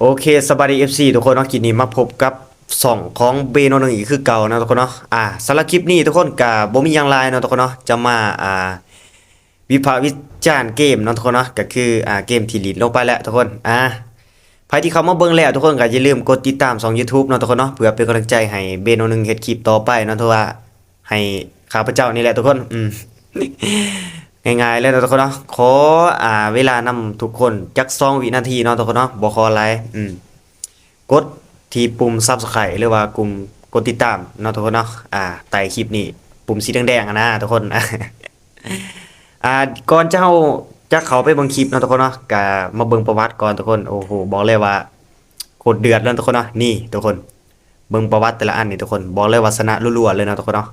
โอเคสบายดี FC ทุกคนเนาะคลิปนี้มาพบกับสองของเบโนหนึ่งอีกคือเก่านะทุกคนเนาะอ่าสำหรับคลิปนี้ทุกคนกับบ่มียังหลายเนาะทุกคนเนาะจะมาอ่าวิพากษ์วิจารณ์เกมเนาะทุกคนเนาะก็คืออ่าเกมที่ลีดลงไปแล้วทุกคนอ่าใครที่เข้ามาเบิ่งแล้วทุกคนก็อย่าลืมกดติดตามช่อง YouTube เนาะทุกคนเนาะเพื่อเป็นกำลังใจให้เบโนหนึ่งเฮ็ดคลิปต่อไปเนาะทุกว่าให้ข้าพเจ้านี่แหละทุกคนอืม ง่ายๆเลยนะทุกคนเนาะขออ่าเวลานำทุกคนจัก2วินาทีเนาะทุกคนเนาะบ่ขอหลายอืมกดที่ปุ่ม Subscribe หรือว่ากลุ่มกดติดตามเนาะทุกคนเนาะอ่าใต้คลิปนี้ปุ่มสีแดงๆอะนะทุกคนอ่าก่อนจะเฮาจะเขาไปเบิ่งคลิปเนาะทุกคนเนาะก็มาเบิ่งประวัติก่อนทุกคนโอ้โหบอกเลยว่าโคตรเดือดเลยทุกคนเนาะนี่ทุกคนเบิ่งประวัติแต่ละอันนี่ทุกคน บอกเลยว่าชนะรัวๆเลยนะทุกคนเนาะ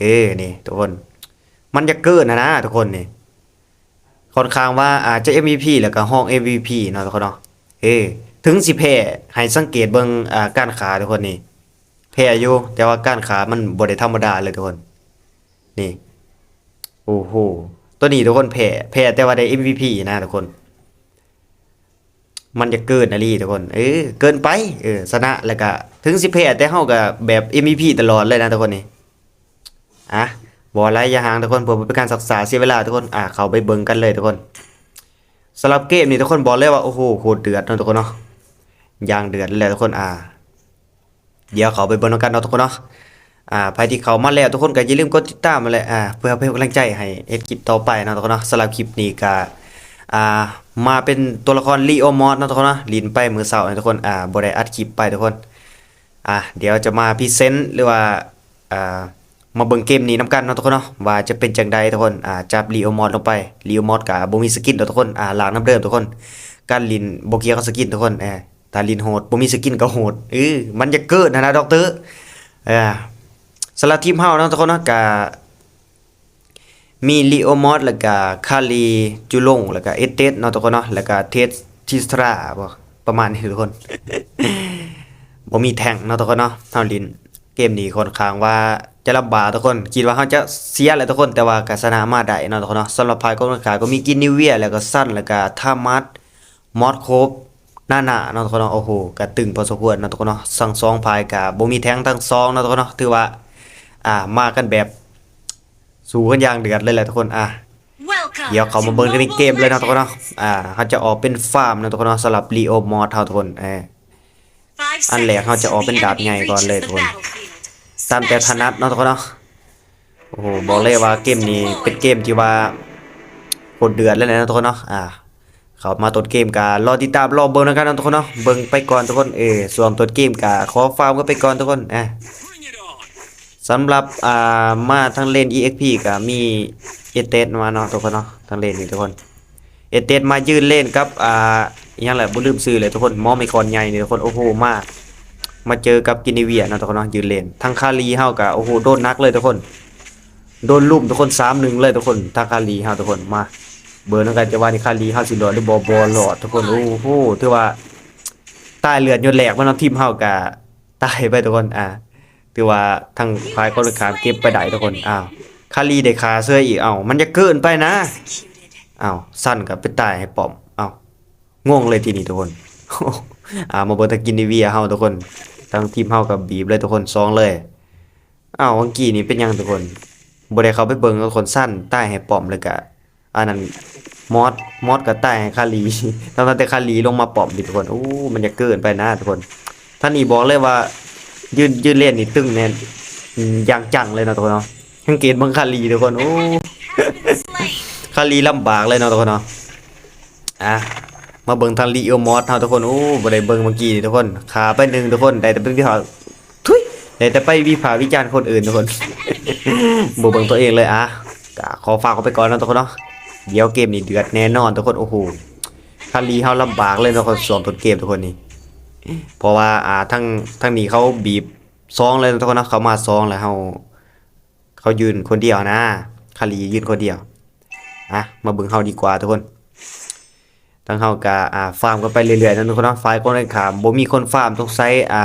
เอ้นี่ทุกคน มันจะเกินนะนะทุกคนนี่ค่อนข้างว่าอาจจะ MVP แล้วก็ห้อง MVP เนาะทุกคนเนาะเอ้ถึงสิแพ้ให้สังเกตเบิ่งอ่าก้านขาทุกคนนี่แพ้อยู่แต่ว่าก้านขามันบ่ได้ธรรมดาเลยทุกคน นี่โอ้โหตัวนี้ทุกคนแพ้แพ้แต่ว่าได้ MVP นะทุกคน มันจะเกินนะลี่ทุกคน เออเกินไปเออชนะแล้วก็ถึงสิแพ้แต่เฮาก็แบบ MVP ตลอดเลยนะทุกคนนี่อะ บ่ไรอย่าห่างทุกคนเพื่อเป็นการศึกษาเสียเวลาทุกคนอะเขาไปเบิ่งกันเลยทุกคนสำหรับเกมนี้ทุกคนบอกเลยว่าโอ้โหโคตรเดือดนะทุกคนเนาะอย่างเดือดเลยทุกคนอ่า เดี๋ยวเขาไปเบิ่งกันเนาะทุกคนเนาะอ่าใครที่เขามาแล้วทุกคนก็อย่าลืมกดติดตามมาเลยอ่าเพื่อเป็นกำลังใจให้เอ็ดคลิปต่อไปนะทุกคนเนาะสำหรับคลิปนี้ก็อ่ามาเป็นตัวละครลีโอมอสนะทุกคนนะลินไปมือเสาร์นะทุกคนอ่าบ่ได้อัดคลิปไปทุกคนอ่าเดี๋ยวจะมาพรีเซนต์หรือว่าอ่า มาเบิ่งเกมนี้นํกันเนาะทุกคนเนาะว่าจะเป็นจังใดทุกคนอ่าจับลีโอมอสลงไปลีโอมอสก็บ่มีสกินเนาะทุกคนอ่าล้างน้ำเดิมทุกคน การลินบ่เกี่ยวกับสกินทุกคนเออถ้าลินโหดบ่มีสกินก็โหดเออมันจะเกิดนะนะด็อกเตอร์เออสำหรับทีมเฮาเนาะทุกคนเนาะก็มีลีโอมอสแล้วก็คาลีจูลงแล้วก็เอเตสเนาะทุกคนเนาะแล้วก็เทสทิสตราบ่ประมาณนี้ทุกคนบ่มีแทงเนาะทุกคนเนาะเฮาลินเกมนี้ค่อนข้างว่า จะลำบากทุกคนคิดว่าเฮาจะเสียแหละทุกคนแต่ว่าก็ชนะมาได้เนาะทุกคนเนาะสำหรับพายกองขาก็มีกินนิเวียแล้วก็สั้นแล้วก็ทามัดมอดโคบหน้าหนาเนาะทุกคนเนาะโอ้โหก็ตึงพอสมควรเนาะทุกคนเนาะทั้งสองพายก็บ่มีแทงทั้งสองเนาะทุกคนเนาะถือว่าอ่ามากันแบบสู้กันอย่างเดือดเลยแหละทุกคนอะเดี๋ยวเขามาเบิ่งกันในเกมเลยนะทุกคนเนาะอ่าเขาจะออกเป็นฟาร์มนะทุกคนเนาะสำหรับลีโอมอสเท่าทุกคนเอออันแรกเขาจะออกเป็นดาบใหญ่ก่อนเลยทุกคน ตามแต่ถนัดเนาะทุกคนเนาะโอ้โหบอกเลยว่าเกมนี้เป็นเกมที่ว่าโคตรเดือดเลยนะทุกคนเนาะอ่าเขามาต้นเกมการอติดตามรอเบิ่งนะครับทุกคนเนาะเบิ่งไปก่อนทุกคนเออส่วนต้นเกมกาขอฟาร์มก็ไปก่อนทุกคนอะสำหรับอ่ามาทางเลน EXP ก็มีเอเตสมาเนาะทุกคนเนาะทางเลนนี่ทุกคนเอเตสมายืนเล่นกับอ่าอหยังแหละบ่ลืมชื่อเลยทุกคนมอไมคอนใหญ่เนี่ยทุกคนโอ้โหมาก มาเจอกับกินิเวียนะทุกคนเนาะยืนเลนทางคาลีเฮาก็โอ้โหโดนนักเลยทุกคน โดนลุมทุกคน3-1เลยทุกคนทางคาลีเฮาทุกคนมา เบอร์นำกันจะว่านี่คาลีเฮาสิรอดหรือบ่บ่รอดทุกคนโอ้โหถือว่าตายเลือดยนแหลกมันเนาทีมเฮาก็ตายไปทุกคนอ่าถือว่าทางฝ่ายคนขามเก็บไปได้ทุกคนอ้าวคารีได้คาเสื้ออีกอ้ามันจะเกินไปนะอ้าวสั้นกับไปตายให้ปอมอ้าวงงเลยทีนี้ทุกคน อ่ามาเบิ่งตะกินดีเวียเฮาทุกคนทางทีมเฮากับบีบเลยทุกคนซองเลยอ้าววังกี้นี่เป็นยังทุกคนบ่ได้เขาไปเบิ่งทุกคนสั้นใต้ให้ปอมเลยกะอันนั้นมอดมอดกับใต้ให้คารีตั้งแต่คารีลงมาปอมดิทุกคนอู้มันจะเกินไปนะทุกคนท่านนี่บอกเลยว่า ยืนยืนเล่นนี่ตึงแน่นอืมอย่างจังเลยนะทุกคนเนาะสังเกตบิ่งคาลีทุกคนโอ้คาลีลำบากเลยเนาะทุกคนเนาะอะ มาเบิ่งทางลีโอมอสเฮาทุกคนโอ้บ่ได้เบิ่งเมื่อกี้ทุกคนขาไปหนึ่งทุกคนได้แต่เป็นวิพากษ์ทุยได้แต่ไปวิพากษ์วิจารณ์คนอื่นทุกคนบ่เบิ่งตัวเองเลยอะก็ขอฝากเอาไปก่อนนะทุกคนเนาะเดี๋ยวเกมนี้เดือดแน่นอนทุกคนโอ้โหคาลีเฮาลำบากเลยเนาะคนสวมต้นเกมทุกคนนี่เพราะว่าอ่าทั้งทั้งนี้เขาบีบซองเลยทุกคนนะเขามาซองแล้วเขาเขายืนคนเดียวนะคารียืนคนเดียวอะมาเบิ่งเฮาดีกว่าทุกคน ทั้งเฮาก็อ่าฟาร์มกันไปเรื่อยๆนะทุกคนนะฝ่ายคนเล่นขามบ่มีคนฟาร์มทุกไซส์อ่า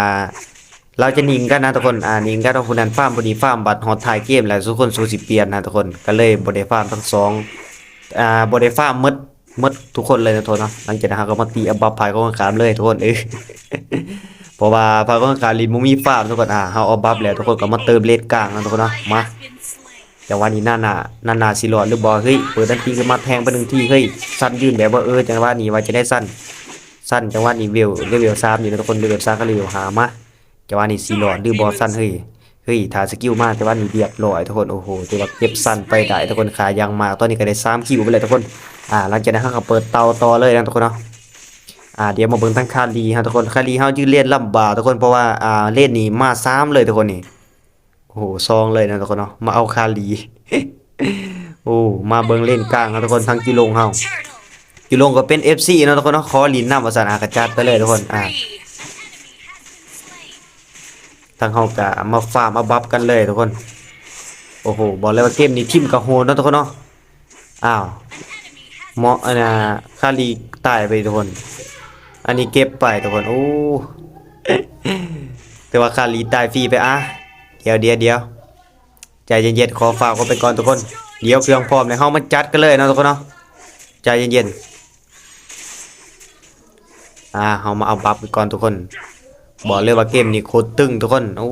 เราจะนิ่งกันนะทุกคนอ่านิ่งกันทุกคนนั้นฟาร์มบ่นี้ฟาร์มบัตรฮอตทายเกมแล้วทุกคนสู้สิเปลี่ยนนะทุกคนก็เลยบ่ได้ฟาร์มทั้งสองอ่าบ่ได้ฟาร์มหมดหมดทุกคนเลยนะทุกคนเนาะหลังจากนั้นเราก็มาตีอับบับภายของขามเลยทุกคนเออเพราะว่าภายของขามลินบ่มีฟาร์มทุกคนอ่าเฮาเอาบับแล้วทุกคนก็มาเติมเลดกลางนะทุกคนเนาะมา แต่วันนี้น่านาน่านาสิรอดหรือบ่เฮ้ยเปิดดันตีขึ้นมาแทงไปหนึ่งทีเฮ้ยสั้นยืนแบบว่าเออจังหวะนี้ว่าจะได้สั้นสั้นจังหวะนี้เวลเลเวล3อยู่นะทุกคนเลเวล3ก็เลเวล5มาจังหวะนี้สิรอดหรือบ่สั้นเฮ้ยเฮ้ยถ้าสกิลมากจังหวะนี้เรียบร้อยทุกคนโอ้โหตัวแบบเก็บสั้นไปได้ทุกคนขายางมากตอนนี้ก็ได้3คิวไปเลยทุกคนอ่าหลังจากนั้นเราก็เปิดเตาต่อเลยนะทุกคนเนาะอ่าเดี๋ยวมาเบิ่งทั้งคารีฮะทุกคนคารีเฮายืนเล่นลำบากทุกคนเพราะว่าอ่าเล่นนี่มาซ้ำเลยทุกคนนี่ โอ้โหซองเลยนะทุกคนเนาะมาเอาคารีโอ้มาเบิงเล่นกลางครับทุกคนทั้งกิโลงเฮากิโลงก็เป็น FC นะทุกคนเนาะขอลินนำภาษาอากาจัดไปเลยทุกคนอ่าทั้งเฮากะมาฟาร์มมาบัฟกันเลยทุกคนโอ้โหบอกเลยว่าเกมนี้ทิมกับโหดเนะทุกคนเนาะอ้าวเหมาะอันน่ะคาลีตายไปทุกคน อันนี้เก็บไปทุกคนโอ้แต่ว่าคาลีตายฟรีไปอะ เดี๋ยวเดี๋ยวเดี๋ยวใจเย็นๆขอฝากไว้ไปก่อนทุกคน เดี๋ยวเครื่องพร้อมในห้องมาจัดกันเลยนะทุกคนเนาะใจเย็นๆอ่าเฮามาเอาบัฟไปก่อนทุกคน บอกเลยว่าเกมนี้โคตรตึงทุกคนโอ้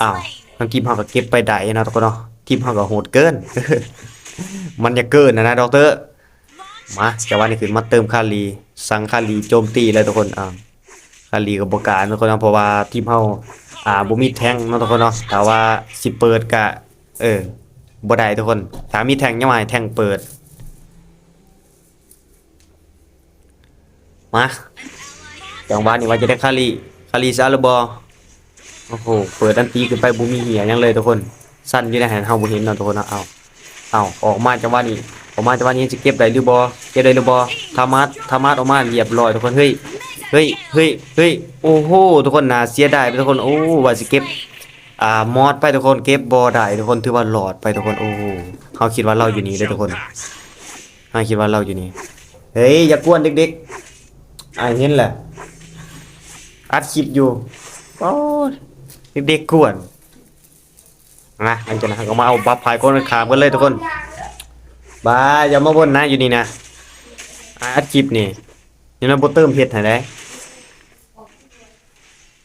อ้าวทั้งทีมเฮาก็เก็บไปได้นะทุกคนเนาะทีมเฮาก็โหดเกิน มันจะเกินนะนะด็อกเตอร์มาจังหวะนี้ขึ้นมาเติมคารีสั่งคารีโจมตีเลยทุกคนอ่าคารีกับบการทุกคนเนาะเพราะว่าทีมเฮา อ่าบ่มีแทงเนาะทุกคนเนาะแต่ว่าสิเปิดกะ เออบ่ได้ทุกคน ถ้ามีแทงยังไงแทงเปิด มาจังหวะนี้ว่าจะได้คารีคารีซาลบอโอ้โห เปิดอันตีขึ้นไปบ่มีเหียยังเลยทุกคน สั้นอยู่ในแหนเฮาบ่เห็นเนาะทุกคนเนาะเอาเอาออกมาจังหวะนี้ออกมาจังหวะนี้จะเก็บได้หรือบ่เก็บได้หรือบ่ธรรมัดธรรมัดออกมาเรียบร้อยทุกคนเฮ้ย เฮ้ยเฮ้ยเฮ้ยโอ้โหทุกคนน่าเสียดายไปทุกคนโอ้ว่าสิเก็บอ่ามอดไปทุกคนเก็บบ่ได้ทุกคนถือว่าหลอดไปทุกคนโอ้โหเขาคิดว่าเราอยู่นี่เลยทุกคนเขาคิดว่าเราอยู่นี่เฮ้ยอย่ากวนเด็กๆอ่าเห็นแหละอัดคลิปอยู่โอ้เด็กๆกวนนะหลังจากนั้นก็มาเอาบัฟพายก้นขามกันเลยทุกคนบายอย่ามาบนนะอยู่นี่นะอัดคลิปนี่นี่เราบ่เติมเพชรให้ได้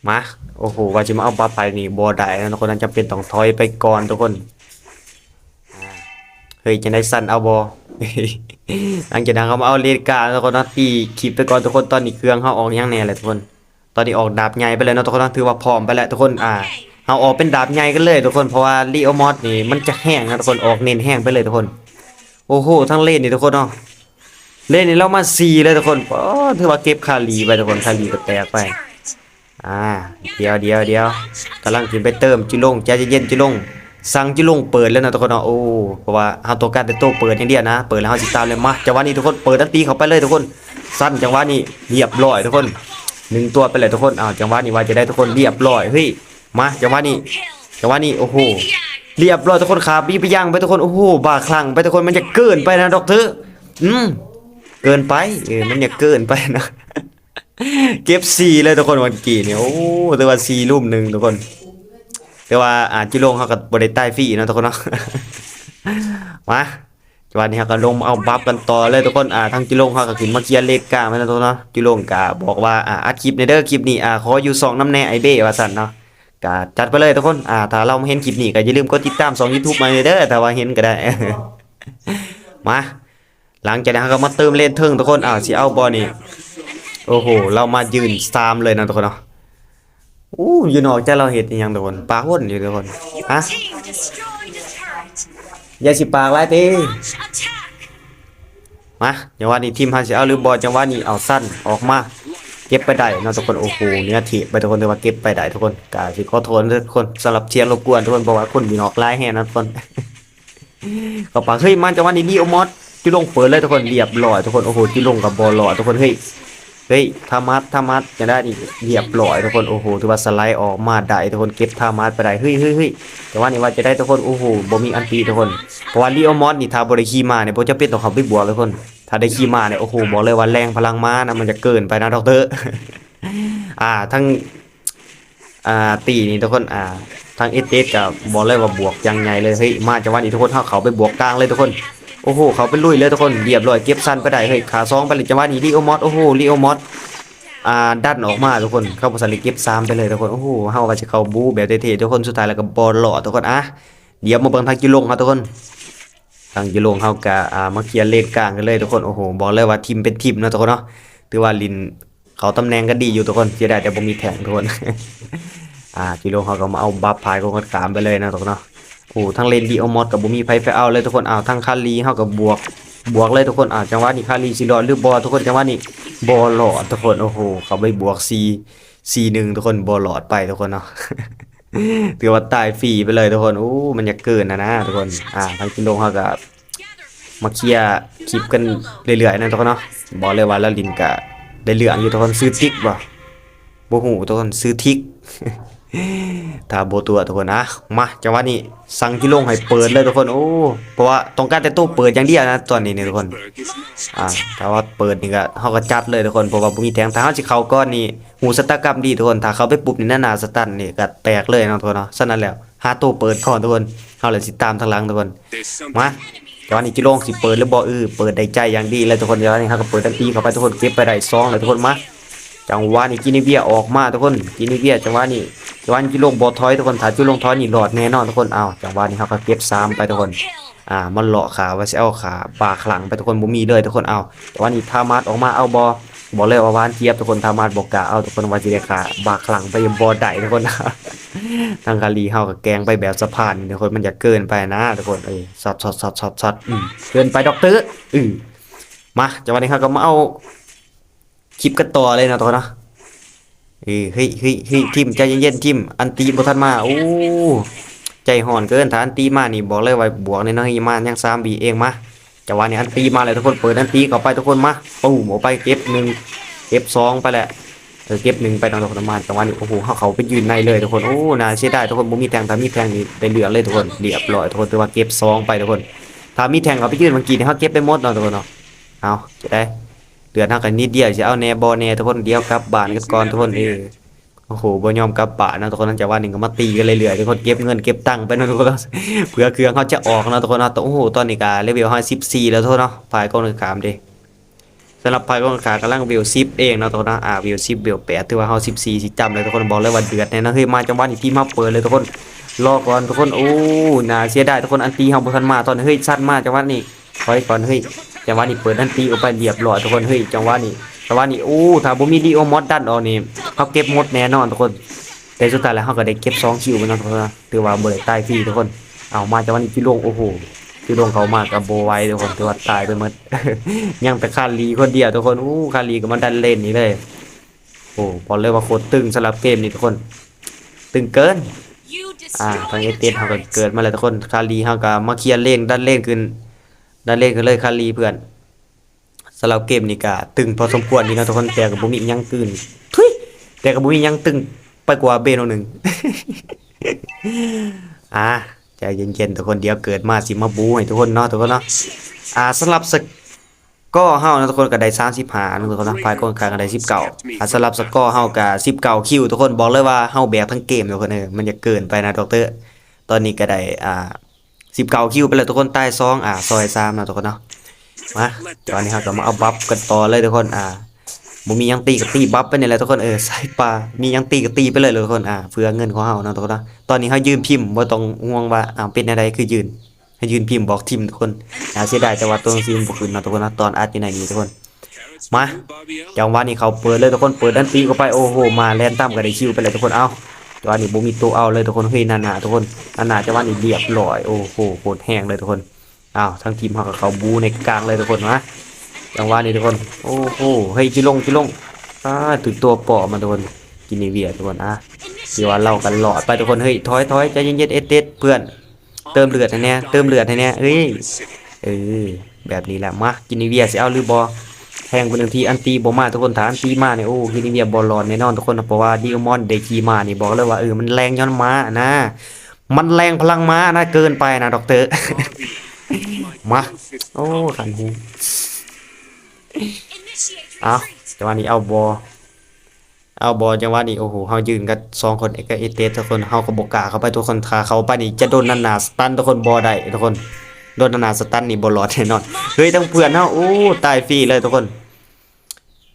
มา โอ้โห ว่าจะมาเอาบัฟไปนี่บ่ได้นะทุกคนนั้นจำเป็นต้องถอยไปก่อนทุกคนเฮ้ยจะได้สั้นเอาบ่หลังจากนั้นเขามาเอาเลนการทุกคนนะตีคลิปไปก่อนทุกคนตอนนี้เครื่องเขาออกยังแน่เลยทุกคน ตอนนี้ออกดาบใหญ่ไปเลยนะทุกคนนะถือว่าพร้อมไปแล้วทุกคนอ่าเอาออกเป็นดาบใหญ่กันเลยทุกคนเพราะว่าลีโอมอสนี่มันจะแห้งนะทุกคนออกเน้นแห้งไปเลยทุกคน โอ้โหทั้งเล่นนี่ทุกคนเนาะเล่นนี่เรามาสี่เลยทุกคนอ๋อถือว่าเก็บคาลีไปทุกคนคาลีก็แตกไป อ่า เดี๋ยวเดี๋ยวเดี๋ยวกำลังขึ้นไปเติมจิลงใจเย็นจิลงสั่งจิลงเปิดแล้วนะทุกคนเนาะโอ้เพราะว่าเฮาตัวการแต่โตเปิดอย่างเดียวนะ เปิดแล้วเฮาสิตามเลยมาจังหวะนี้ทุกคนเปิดทันทีเข้าไปเลยทุกคน สั้นจังหวะนี้เรียบร้อยทุกคนหนึ่งตัวไปเลยทุกคนอ้าวจังหวะนี้ว่าจะได้ทุกคนเรียบร้อยเฮ้ยมาจังหวะนี้จังหวะนี้โอ้โหเรียบร้อยทุกคนครับบีไปย่างไปทุกคนโอ้โหบ้าคลั่งไปทุกคนมันจะเกินไปนะด็อกเตอร์อืมเกินไปเออมันจะเกินไปนะ เก็บสี่เลยทุกคนวันกี่เนี่ยโอ้แต่ว่าสี่รูปหนึ่งทุกคน แต่ว่าอ่าจิโรงเขาก็บริใต้ฟรีนะทุกคนเนาะมาวันนี้เขาก็ลงเอาบัฟกันต่อเลยทุกคนอ่าทางจิโรงเขาก็ขึ้นมาเคลียร์เลขกลางไปนะทุกคนเนาะจิโรงกะบอกว่าอ่าอัดคลิปในเด้อคลิปนี้อ่าขออยู่สองน้ำแน่ไอเบ้ว่าสั่นเนาะกะจัดไปเลยทุกคนอ่าถ้าเราเห็นคลิปนี้ก็อย่าลืมกดติดตามสอง YouTube มาเลยเด้อแต่ว่าเห็นก็ได้มาหลังจากนั้นเขาก็มาเติมเล่นเทิงทุกคนอ้าสิเอาบอลนี่ โอ้โห เรามายืนซามเลยนะทุกคนเนาะอู้อยู่นอกใจเราเห็ดอิหยังทุกคนปลาหุ่นอยู่ทุกคนฮะอย่าสิปากไรตีมาจังหวะนี้ทีมฮันสิเอาหรือบอลจังหวะนี้เอาสั้นออกมาเก็บไปได้เนาะทุกคนโอ้โหเนื้อถีบไปทุกคนแต่ว่าเก็บไปได้ทุกคนกาสิขอโทษทุกคนสำหรับเชียร์รบกวนทุกคนเพราะว่าคนอยู่นอกไล่แห่นะทุกคนก็ปากเฮ้ยมันจังหวะนี้ลีโอมอสที่ลงเปิดเลยทุกคนเรียบร้อยทุกคนโอ้โหที่ลงกับบอลหล่อทุกคนเฮ้ย เฮ้ยทามัดทามัดจะได้อีกเรียบร้อยทุกคนโอ้โหถือว่าสไลด์ออกมาได้ทุกคนเก็บทามัดไปได้เฮ้ยเฮ้ยเฮ้ยแต่ว่านี่ว่าจะได้ทุกคนโอ้โหบ่มีอันตีทุกคนเพราะว่าลีโอมอสนี่ถ้าบ่ได้ขี่มาเนี่ยบ่จะเป็นต้องเขาไปบวกเลยทุกคน ถ้าได้ขี่มาเนี่ยโอ้โหบอกเลยว่าแรงพลังม้านะมันจะเกินไปนะดอกเตอร์อ่าทั้งอ่าตีนี่ทุกคนอ่าทั้งเอสเอสกับบอกเลยว่าบวกยังไงเลยเฮ้ยมาจังหวะนี้ทุกคนเฮาเขาไปบวกกลางเลยทุกคน โอ้โหเขาไปลุยเลยทุกคนเรียบร้อยเก็บซันไปได้เฮ้ยขาซองไปเลยจังหวะนี้ลีโอมอสโอ้โหลีโอมอสอ่าดันออกมาทุกคนเข้าบ่สันเก็บซามไปเลยทุกคนโอ้โหเฮาว่าจะเข้าบูแบบเท่ๆทุกคนสุดท้ายแล้วก็บ่หล่อทุกคนอะเดี๋ยวมาเบิ่งทางกิโลงครับทุกคนทางกิโลงเฮาก็อ่ามาเคลียร์เลนกลางกันเลยทุกคนโอ้โหบอกเลยว่าทีมเป็นทีมนะทุกคนเนาะถือว่าลินเขาตำแหน่งก็ดีอยู่ทุกคนเสียดายแต่บ่มีแทงทุกคนอ่ากิโลงเขาก็มาเอาบัฟพายของกันกามไปเลยนะทุกคนเนาะ โอ้ทั้งเลนดีโอมอสกับบ่มีไผไปเอาเลยทุกคนอ้าวทั้งคาลีเฮากับบวกบวกเลยทุกคนอ่าจังหวะนี้คาลีสิรอดหรือบ่ทุกคนจังหวะนี้บ่หลอดทุกคนโอ้โหเขาไปบวก C C1 ทุกคนบ่หลอดไปทุกคนเนาะถือว่าตายฟรีไปเลยทุกคนโอ้มันจะเกินนะนะทุกคนอ่าทางกิโลงเขาก็มาเคลียคลิปกันเรื่อยๆนะทุกคนเนาะบอกเลยว่าแล้วลินก็ได้เหลืองอยู่ทุกคนซื้อติ๊กบ่บ่ฮู้ทุกคนซื้อทิก ถ้าโบตัวทุกคนนะ มาจังหวะนี้สั่งกิโลงให้เปิดเลยทุกคน โอ้ เพราะว่าต้องการแต่ตู้เปิดอย่างเดียวนะตอนนี้นี่ทุกคน อ่าถ้าว่าเปิดนี่ก็เฮาก็จัดเลยทุกคน เพราะว่าบ่มีแทงถ้าเฮาสิเข้าก้อนนี่หูสตากรรมดีทุกคน ถ้าเขาไปปุ๊บนี่หน้าๆสตันนี่ก็แตกเลยนะทุกคนเนาะฉะนั้นแล้วหาตู้เปิดก่อนทุกคนเฮาเลยสิตามทางหลังทุกคน มาจังหวะนี้จิโลงสิเปิดหรือบ่เออเปิดได้ใจอย่างดีเลยทุกคนจังหวะนี้เฮาก็เปิดทันทีเข้าไปทุกคนเก็บไปได้ซองเลยทุกคนมา จังหวะนี้กินิเบียออกมาทุกคนกินิเบียจังหวะนี้จังหวะนี้จิโลงบ่ถอยทุกคนถ้าจิโลงถอยนี่รอดแน่นอนทุกคนอ้าวจังหวะนี้เฮาก็เก็บซ้ำไปทุกคนอ่ามันเลาะขาว่าสิเอาขาปากหลังไปทุกคนบ่มีเลยทุกคนเอาแต่ว่านี่ทามาดออกมาเอาบอบอกเลยว่าวานเทียบทุกคนทามาดบอกกะเอาทุกคนว่าสิได้ขาบากหลังไปยังบ่ได้ทุกคนทางกาลีเฮาก็แกงไปแบบสะพานทุกคนมันจะเกินไปนะทุกคนเอ้ยสัดสัดสัดสัดสัดอืมเกินไปด็อกเตอร์อือมาจังหวะนี้เฮาก็มาเอา คลิปกันต่อเลยนะทุกคนเนาะเอ้ยเฮ้ยเฮ้ยเฮ้ยทิมใจเย็นๆทิมอันตีบ่ทันมาโอ้ใจห่อนเกินถ้าอันตีมานี่บอกเลยว่าบวกในน้อยมายัง3บีเองมาจังหวะนี้อันตีมาเลยทุกคนเปิดอันตีเข้าไปทุกคนมาปุ้มออกไปเก็บหนึ่งเก็บสองไปแหละเออเก็บหนึ่งไปตอนทุกคนมาจังหวะนี้โอ้โหเขาเขาไปยืนในเลยทุกคนโอ้น่าเสียดายทุกคนบ่มีแทงถ้ามีแทงนี่ได้เหลือเลยทุกคนเรียบร้อยทุกคนถือว่าเก็บสองไปทุกคนถ้ามีแทงเขาไปยืนเมื่อกี้นี่เขาเก็บไปหมดเนาะทุกคนเนาะเอาจะได้เห ลือเท่ากันนิดเดียวจะเอาแนบอแนทุกคนเดียวกลับบ้านกันก่อนทุกคนเออโอ้โหบ่ยอมกลับป่านะทุกคนนั่นจะว่าหนึ่งก็มาตีกันเรื่อยๆทุกคนเก็บเงินเก็บตังค์ไปนะทุกคนเผื่อเครื่องเขาจะออกนะทุกคนนะโอ้โหตอนนี้ก็เลเวลห้าสิบสี่แล้วทุกคนเนาะฝ่ายกองเงินขามดิสำหรับฝ่ายกองเงินขามกำลังเวลสิบเองนะทุกคนนะอ่าเวลสิบเวลแปดถือว่าเฮาสิบสี่สิจำเลยทุกคนบอกเลยว่าเดือดแน่นะเฮ้ยมาจังหวะนี้ที่มาเปิดเลยทุกคนรอก่อนทุกคนโอ้น่าเสียดายทุกคนอันตีเฮาบ่ทันมาตอนเฮ้ยสั้นมากจังหวะนี้ถอยก่อนเฮ้ย จังหวะนี้เปิดอันตีออกไปเรียบร้อยทุกคนเฮ้ยจังหวะนี้จังหวะนี้โอ้ถ้าบ่มีดีโอมอดดันออกนี่เขาเก็บหมดแน่นอนทุกคนแต่สุดท้ายแล้วเขาก็ได้เก็บสองคิวไปนะทุกคนถือว่าบ่ได้ตายฟรีทุกคนเอามาจากวันนี้พี่ลงโอ้โหพี่ลงเขามากับโบไว้ทุกคนถือว่าตายไปหมดยังแต่คาลีคนเดียวทุกคนอู้คาลีก็มาดันเล่นนี่เลยโอ้บอกเลยว่าโคตรตึงสำหรับเกมนี้ทุกคน ตึงเกินอ่าทางเอเตนเขาก็เกิดมาแล้วทุกคนคาลีเขาก็มาเคลียร์เล่นดันเล่นขึ้น ดันเล่นขึ้นเลยคาลีเพื่อนสำหรับเกมนี้ก็ตึงพอสมควรนี่นะทุกคนแต่กับบุมีหยังตื่นทุยแต่กับบุมียังตึงไปกว่าเบนหนึ่งอ่าใจเย็นๆทุกคนเดี๋ยวเกิดมาสิมาบูให้ทุกคนเนาะทุกคนเนาะอ่าสำหรับสกอร์เฮานะทุกคนก็ได้35นะทุกคนนะฝ่ายคนกลางก็ได้19อ่าสำหรับสกอร์เฮาก็19คิวทุกคนบอกเลยว่าเฮาแบกทั้งเกมทุกคนเออมันจะเกินไปนะดอกเตอร์ตอนนี้ก็ได้อ่า 19คิวไปแล้วทุกคนใต้ซองอ่าซอย3นะทุกคนเนาะมาตอนนี้เฮาก็มาเอาบัฟกันต่อเลยทุกคนอ่าบ่มียังตีก็ตีบัฟไปเนี่ยแหละทุกคนเออใส่ปลามียังตีก็ตีไปเลยเลยทุกคนอ่าเพื่อเงินของเฮาเนาะทุกคนนะตอนนี้เฮายืนพิมพ์บ่ต้องห่วงว่าอ่าเป็นอะไรคือยืนให้ยืนพิมพ์บอกทีมทุกคนน่าเสียดายแต่ว่าตัวหนังสือมันบ่ขึ้นเนาะทุกคนนะตอนอัดอยู่ในนี้ทุกคนมาจังหวะนี้เขาเปิดเลยทุกคนเปิดดันตีเข้าไปโอ้โหมาแลนตั้มก็ได้คิวไปเลยทุกคนเอา จัวนี้บ่มีตัวเอาเลยทุกคนเฮ้ยนานาทุกคนนานาจังหวะนี้เรียบร้อยโอ้โหโคตรแห้งเลยทุกคนอ้าวทั้งทีมเขากับเขาบูในกลางเลยทุกคนนะจังหวะนี้ทุกคนโอ้โหเฮ้ยจิลงจิลงอ่าถึงตัวปอมาทุกคนกินเวียทุกคนอะที่ว่าเรากันหลอดไปทุกคนเฮ้ยถอยถอยใจเย็นๆเอสเอสเพื่อน เติมเลือดให้แน่เติมเลือดให้แน่เอ้ยเออแบบนี้แหละมากินในเวียสิเอาหรือบอ แทงเป็นหนึ่งทีอันตีบอมาทุกคนฐานตีมาเนี่ยโอ้ฮินิเวียบอลลอนแน่นอนทุกคนนะเพราะว่าดิโอมอนเดกีมานี่บอกเลยว่าเออมันแรงย้อนม้านะ มันแรงพลังม้านะเกินไปนะด็อกเตอร์มาโอ้ขันหูเอาจังหวะนี้เอาบอเอาบอจังหวะนี้โอ้โหเฮายืนกันสองคนเอกเอเตสทุกคนเฮาก็บกล้าเข้าไปทุกคนทาเขาไปนี่จะโดนนันนาสตันทุกคนบอได้ทุกคน โดนนานาสตันนี่บ่รอดแน่นอนเฮ้ยทั้งเพื่อนเฮาโอ้ตายฟรีเลยทุกคน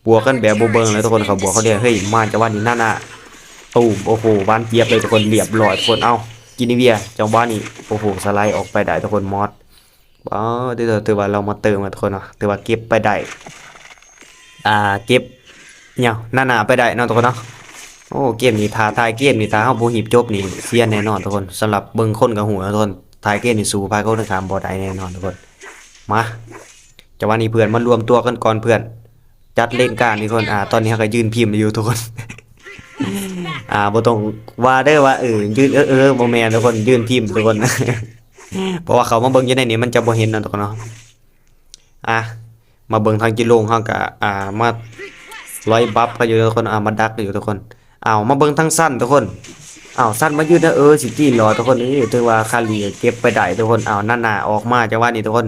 บวกกันแบบบ่เบิงเลยทุกคนเขาบวกเขาเดียวเฮ้ยมาจังหวะนี้นั่นน่ะตูมโอ้โหบ้านเจียบเลยทุกคนเรียบร้อยทุกคนเอ้ากินนิเวียจังหวะนี้โอ้โหสไลด์ออกไปได้ทุกคนมอสอ๋อถือว่าถือว่าเรามาเติมมาทุกคนเนาะถือว่าเก็บไปได้อ่าเก็บเนี่ยหน้าๆไปได้เนาะทุกคนเนาะโอ้เกมนี้ท้าทายเกมนี้ท้าเฮาบ่หีบจบนี่เซียนแน่นอนทุกคนสำหรับเบิ่งคนกับหัวทุกคน ทายเกมนี่สู้พายเขาทางขามบ่ได้แน่นอนทุกคนมาจังหวะนี้เพื่อนมารวมตัวกันก่อนเพื่อน จัดเล่นการนี่ทุกคนอ่าตอนนี้เขาก็ยืนพิมพ์อยู่ทุกคนอ่าบ่ต้องว่าเด้ว่าเออยืนเออเออบ่แม่นทุกคนยืนพิมพ์ทุกคนเพราะว่าเขามาเบิ่งอยู่ในนี้มันจะบ่เห็นนะทุกคนเนาะอะมาเบิ่งทางจิโรงเฮาก็อ่ามาร้อยบัฟก็อยู่ทุกคนอ่ามาดักอยู่ทุกคนอ้าวมาเบิ่งทางสั้นทุกคน อ้าวสั้นมายืนนะเออสิจี้รอทุกคนนี่ถือว่าคาลีเก็บไปได้ทุกคนอ้าวนั่นน่ะออกมาจังหวะนี้ทุกคน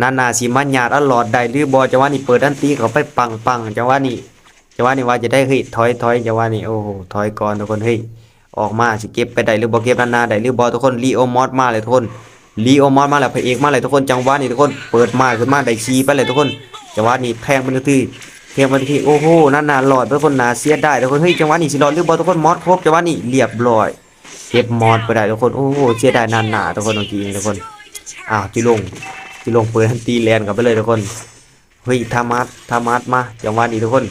นานาสิมันหยาดอันหลอดได้หรือบอจังหวะนี้เปิดอันตีเขาไปปังปังจังหวะนี้จังหวะนี้ว่าจะได้เฮ้ยถอยถอยจังหวะนี้โอ้โหถอยก่อนทุกคนเฮ้ยออกมาสิเก็บไปได้หรือบอเก็บนานาได้หรือบอทุกคนลีโอมอสมาเลยทุกคนลีโอมอสมาแล้วพระเอกมาเลยทุกคนจังหวะนี้ทุกคนเปิดมาขึ้นมาได้คีไปเลยทุกคนจังหวะนี้แทงมัน เทีแทงมันทีโอ้โหนานาหลอดทุกคนนาเสียได้ทุกคนเฮ้ยจังหวะนี้สิหลอดหรือบอลทุกคนมอสครบจังหวะนี้เรียบร้อยเก็บมอสไปได้ทุกคนโอ้โหเสียไดายนานาทุกคนเมื่อกี้ทุกคนอ้าวจิลงที่ลงเปิดตีแลนกลับไปเลยทุกคนเฮ้ยธรรมัสธรรมัสมาจังหวะนี้ทุกคน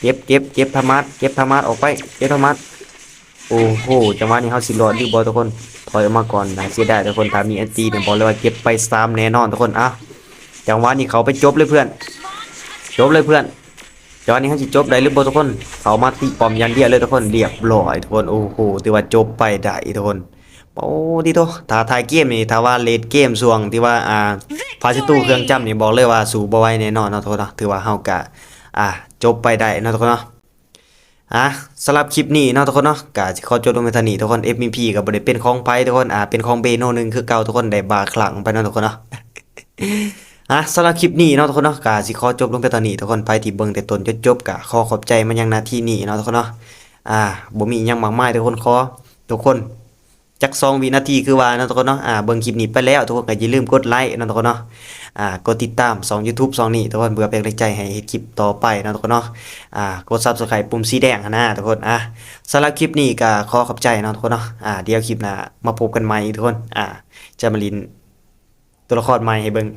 เก็บเก็บเก็บธรรมัสเก็บธรรมัสออกไปเก็บธรรมัสโอ้โหจังหวะนี้เขาสิรอดดีบอลทุกคนถอยออกมาก่อนนะเสียไดายทุกคนถ้ามีแอนตีเนี่ยบอกเลยว่าเก็บไปสามแน่นอนทุกคนอะจังหวะนี้เขาไปจบเลยเพื่อน จบเลยเพื่อน จังหวะนี้เขาสิจบได้หรือบอลทุกคนเขามาตีปอมยันเดียเลยทุกคนเรียบร้อยทุกคนโอ้โหถือว่าจบไปได้ทุกคนโอ้ดีโตถ้าทายเกมนี่ถ้าว่าเลดเกมส่วงที่ว่าอ่าพาซิตู้เครื่องจำนี่บอกเลยว่าสูบไหวแน่นอนนะทุกคนนะถือว่าเฮากะอ่าจบไปได้นะทุกคนเนาะอะสำหรับคลิปนี้เนาะทุกคนเนาะกะสิขอจบลงไปท่านี้ทุกคน FMP ก็บ่ได้เป็นของไผทุกคนอ่าเป็นของเบโนหนึงคือเก่าทุกคนได้บาคลังไปเนาะทุกคนเนาะ อะสำหรับคลิปนี้เนาะทุกคนเนาะกะสิขอจบลงไปตอนนี้ทุกคนไปที่เบิ่งแต่ตนจนจบกะขอขอบใจมายังนาทีนี้เนาะทุกคนเนาะอ่าบ่มียังมากมายทุกคนขอทุกคนจักสองวินาทีคือว่าเนาะทุกคนเนาะอ่าเบิ่งคลิปนี้ไปแล้วทุกคนก็อย่าลืมกดไลค์เนาะทุกคนเนาะอ่ากดติดตาม2 YouTube 2นี้ทุกคนเพื่อเป็นกำลังใจให้เฮ็ดคลิปต่อไปเนาะทุกคนเนาะอ่ากด Subscribe ปุ่มสีแดงหั้นะทุกคนอะสำหรับคลิปนี้ก็ขอขอบใจเนาะทุกคนเนาะอ่าเดี๋ยวคลิปหน้ามาพบกันใหม่ทุกคนอ่าจะมาลิน ตัวละครใหม่ให้เบิ่ง